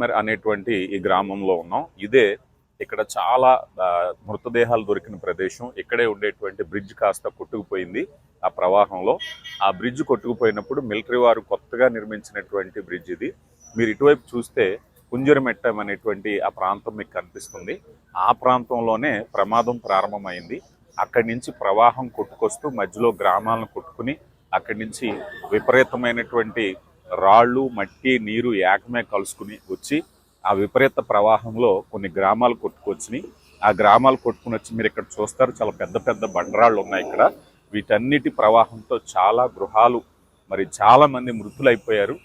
మరి అనేటువంటి ఈ గ్రామంలో ఉన్నాం. ఇదే ఇక్కడ చాలా మృతదేహాలు దొరికిన ప్రదేశం. ఇక్కడే ఉండేటువంటి బ్రిడ్జ్ కాస్త కొట్టుకుపోయింది ఆ ప్రవాహంలో. ఆ బ్రిడ్జ్ కొట్టుకుపోయినప్పుడు మిలిటరీ వారు కొత్తగా నిర్మించినటువంటి బ్రిడ్జ్ ఇది. మీరు ఇటువైపు చూస్తే కుంజరమెట్టం అనేటువంటి ఆ ప్రాంతం మీకు కనిపిస్తుంది. ఆ ప్రాంతంలోనే ప్రమాదం ప్రారంభమైంది. అక్కడి నుంచి ప్రవాహం కొట్టుకొస్తూ మధ్యలో గ్రామాలను కొట్టుకుని అక్కడి నుంచి విపరీతమైనటువంటి రాళ్ళు మట్టి నీరు ఏకమే కలుసుకుని వచ్చి ఆ విపరీత ప్రవాహంలో కొన్ని గ్రామాలు కొట్టుకొచ్చినాయి. ఆ గ్రామాలు కొట్టుకుని వచ్చి మీరు ఇక్కడ చూస్తారు చాలా పెద్ద పెద్ద బండరాళ్ళు ఉన్నాయి ఇక్కడ. వీటన్నిటి ప్రవాహంతో చాలా గృహాలు మరి చాలా మంది మృతులైపోయారు.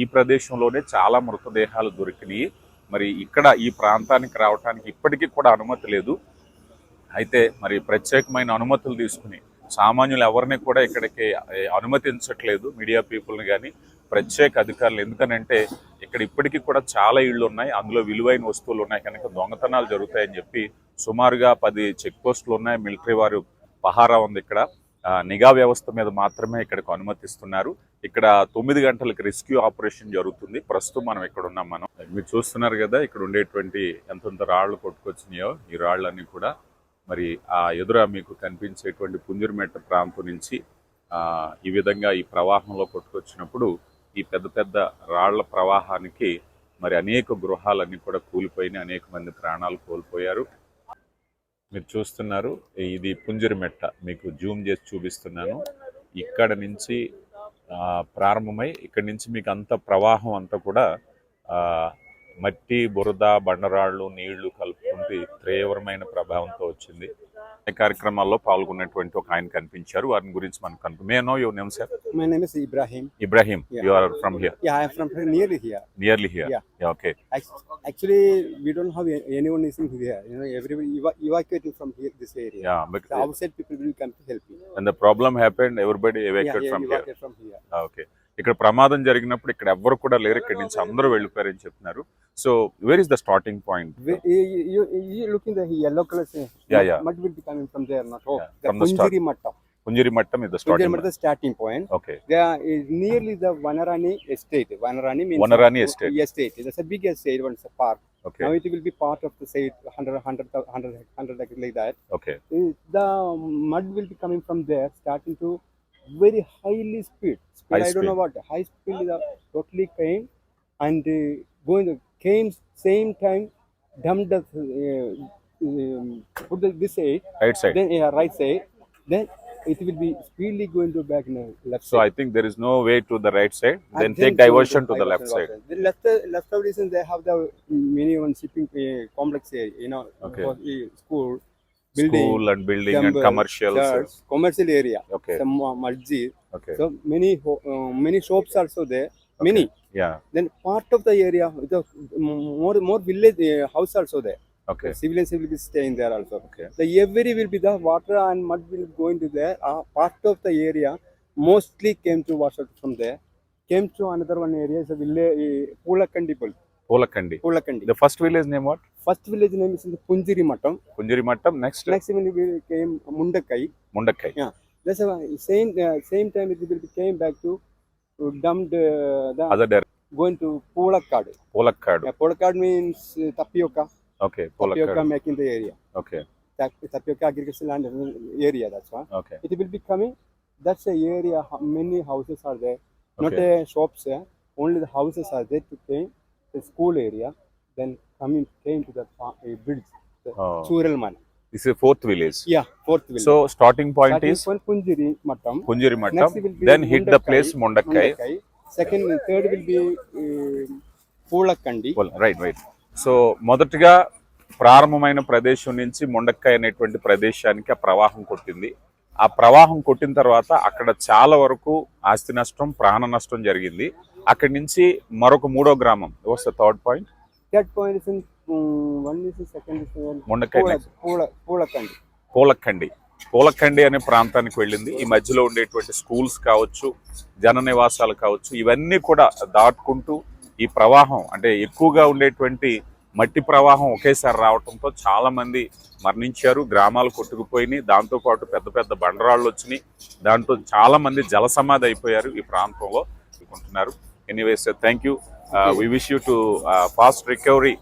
ఈ ప్రదేశంలోనే చాలా మృతదేహాలు దొరికినాయి. మరి ఇక్కడ ఈ ప్రాంతానికి రావడానికి ఇప్పటికీ కూడా అనుమతి లేదు. అయితే మరి ప్రత్యేకమైన అనుమతులు తీసుకుని సామాన్యులు ఎవరిని కూడా ఇక్కడికి అనుమతించట్లేదు మీడియా పీపుల్ని కానీ ప్రత్యేక అధికారులు. ఎందుకనంటే ఇక్కడ ఇప్పటికీ కూడా చాలా ఇళ్ళు ఉన్నాయి అందులో విలువైన వస్తువులు ఉన్నాయి. కనుక దొంగతనాలు జరుగుతాయని చెప్పి సుమారుగా పది చెక్ పోస్టులు ఉన్నాయి. మిలిటరీ వారు పహారా ఉంది ఇక్కడ. నిఘా వ్యవస్థ మీద మాత్రమే ఇక్కడికి అనుమతిస్తున్నారు. ఇక్కడ తొమ్మిది గంటలకు రెస్క్యూ ఆపరేషన్ జరుగుతుంది. ప్రస్తుతం మనం ఇక్కడ ఉన్నాం మనం. మీరు చూస్తున్నారు కదా ఇక్కడ ఉండేటువంటి ఎంతెంత రాళ్ళు కొట్టుకొచ్చినాయో ఈ రాళ్ళన్నీ కూడా. మరి ఆ ఎదుర మీకు కనిపించేటువంటి పుంజురుమెట్ట ప్రాంతం నుంచి ఈ విధంగా ఈ ప్రవాహంలో కొట్టుకొచ్చినప్పుడు ఈ పెద్ద పెద్ద రాళ్ళ ప్రవాహానికి మరి అనేక గృహాలన్నీ కూడా కూలిపోయినాయి అనేక మంది ప్రాణాలు కోల్పోయారు. మీరు చూస్తున్నారు ఇది పుంజురుమెట్ట మీకు జూమ్ చేసి చూపిస్తున్నాను. ఇక్కడ నుంచి ప్రారంభమై ఇక్కడ నుంచి మీకు అంత ప్రవాహం అంతా కూడా మట్టి బురద బండరాళ్ళు నీళ్ళు అనేటువంటి తీవ్రమైన ప్రభావంతో వచ్చింది. కార్యక్రమాల్లో పాల్గొనేటువంటి ఒక ఆయన కనిపించారు. వారి గురించి మనం కనుక మేము యువ name sir my name is Ibrahim Ibrahim you are from here yeah I from nearly here nearly here yeah okay actually we don't have anyone is here you know everybody evacuating from here this area yeah so outside people will come to help you and the problem happened everybody evacuate from here okay ఇక్కడ ప్రమాదం జరిగినప్పుడు ఇక్కడ ఎవరు కూడా లేరు ఇక్కడ నుంచి అందరూ వెళ్ళిపోయారని చెప్తున్నారు. So where is the starting point Punjiri Mattam is the starting Mattam starting point okay they is nearly the Vanarani estate Vanarani means Vanarani estate estate is the biggest estate once a park okay now it will be part of the site 100 100 100 like that okay the mud will be coming from there starting to very highly speed. speed High I don't speed. know what high speed is. uh, Totally came and uh, going came same time. Dumped the uh, um, put the, this side. Right side. Then yeah, right side. Then it will be speedily going to back now left So I think there is no way to the right side. Then take diversion to the left side. diversion. The left left side reason they have the minimum shipping uh, complex area. You know, Okay. for, uh, school building, school and building temple, and commercial church, commercial area. Okay. Some. Okay. So many uh, many shops also there. Okay. Many. Yeah. Then part of the area, the more more village uh, house also there. Okay. The civilian be staying there also. Okay. The every will be the water and mud will go into there. Uh, part of the area mostly came to water from there. Came to another one area is a village, uh, Pulakandipal. Polakandi. Polakandi. The first village name what? First village name is Punjiri Mattam. Punjiri Mattam. Next. Next village came Mundakai. Mundakai. Yeah. That's why same uh, same time it will came back to uh, dumped uh, the other direction. Going to Polakkad. Polakkad. Yeah, Polakkad means uh, tapioca. Okay. Polakkad. Tapioca making the area. Okay. Tap, tapioca agricultural land area. That's why. Okay. It will be coming. That's the area. Many houses are there. Okay. Not uh, shops. Uh, only the houses are there to pay. The school area. Then coming came to the fa- uh, bridge. The Oh. Churalman. This is fourth village Yeah, fourth village. So starting point Starting is from Punjiri Mattam. Punjiri Mattam Next will be then hit the Mundakai. Place Mundakkai Mundakai. Second, third will be uh, Pulakkandi. Right right so మొదటగా ప్రారంభమైన ప్రదేశం నుంచి ముండక్కాయ అనేటువంటి ప్రదేశానికి ఆ ప్రవాహం కొట్టింది ఆ ప్రవాహం కొట్టిన తర్వాత అక్కడ చాలా వరకు ఆస్తి నష్టం ప్రాణ నష్టం జరిగింది. అక్కడి నుంచి మరొక మూడో గ్రామం. The third point. Pula, Pulakkandi. Pulakkandi Pulakkandi అనే ప్రాంతానికి వెళ్ళింది. ఈ మధ్యలో ఉండేటువంటి స్కూల్స్ కావచ్చు జన నివాసాలు కావచ్చు ఇవన్నీ కూడా దాటుకుంటూ ఈ ప్రవాహం అంటే ఎక్కువగా ఉండేటువంటి మట్టి ప్రవాహం ఒకేసారి రావడంతో చాలామంది మరణించారు గ్రామాలు కొట్టుకుపోయినాయి. దాంతో పాటు పెద్ద పెద్ద బండరాళ్ళు వచ్చినాయి. దాంతో చాలామంది జలసమాధి జల సమాధి అయిపోయారు ఈ ప్రాంతంలో అనుకుంటున్నారు. Anyways thank you we wish you to fast recovery